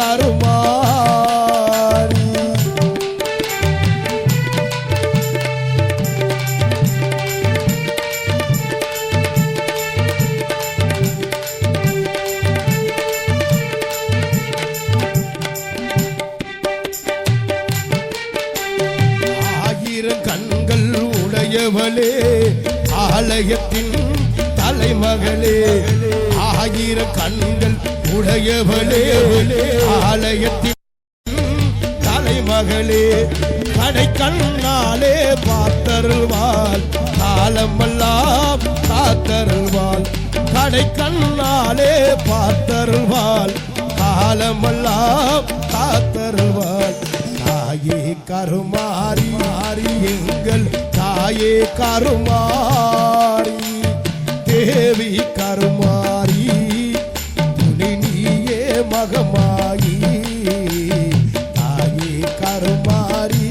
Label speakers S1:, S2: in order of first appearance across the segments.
S1: கருமாரி ஆயிரம் கண்கள் உடையவளே ஆலயத்தின் தலைமகளே. ஆயிரம் கண்கள் உடையவளே. ஆலயத்தில் தலைமகளே கடை கண்ணாலே பார்த்தருள்வாள். காலமெல்லாம் காத்தருள்வாள். கடை கண்ணாலே பார்த்தருள்வாள். காலமெல்லாம் காத்தருள்வாள். தாயே கருமாறி மாறி எங்கள் தாயே கருமாறி தேவி கருமாறி. மகமாயி தாயே கருமாரி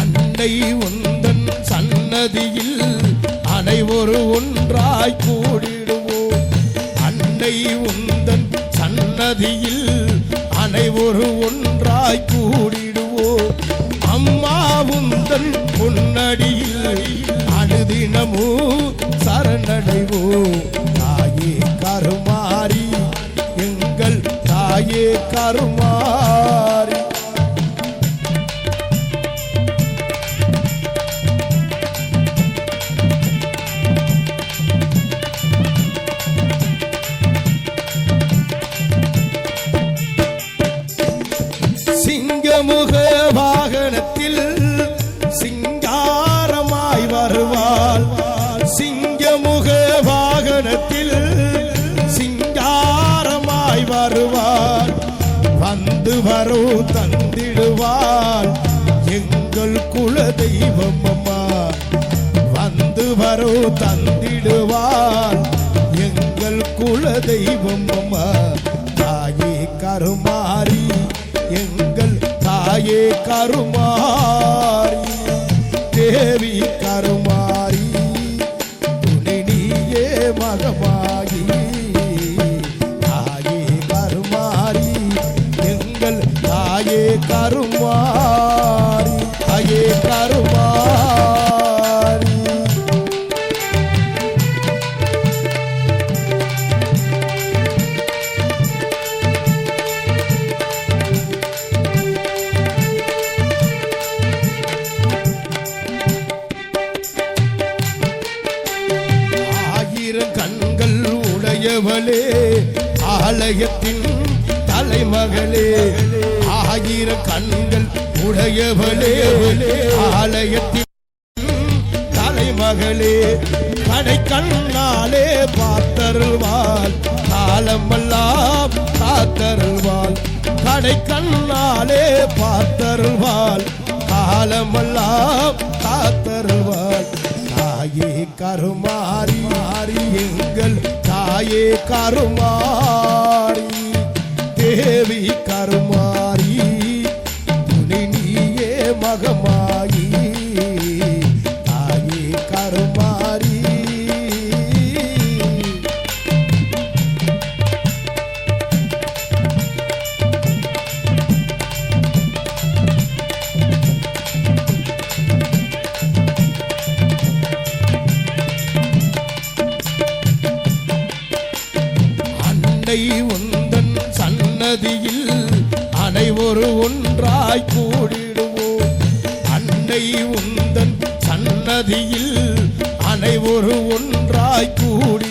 S1: அன்னை உந்தன் சன்னதியில் அனைவரு ஒன்றாய் கூடி சன்னதியில் அனைவரு ஒன்றாய் கூடிடுவோம் அம்மாவும் தன் பொன்னடியில் அனுதினமும் சரணடைவோம் தாயே கருமாறி எங்கள் தாயே கருமா வரோ தந்திடுவாள் எங்கள் குல தெய்வம் அம்மா வந்து வரோ தந்திடுவாள் எங்கள் குல தெய்வம் அம்மா தாயே கருமாறி எங்கள் தாயே கருமாறி. தேவி கருமாரி அயே கருமாரி ஆயிரம் கண்கள் உடையவளே ஆலயத்தின் தலைமகளே. ஆயிர கண்கள் உடையவளே. ஆலயத்தின் தலைமகளே கடை கண்ணாலே பார்த்தருள்வாள். காலமெல்லாம் காத்தருள்வாள். கடை கண்ணாலே பார்த்தருள்வாள். காலமெல்லாம் காத்தருள்வாள். தாயே கருமாறி மாறி எங்கள் தாயே கருமாறி தேவி கருமாரி அடை உந்தன் சன்னதியில் அனைவரு ஒன்றாய் கூடிடுவோம். அன்னை உந்தன் சன்னதியில் அனைவரு ஒன்றாய் கூடி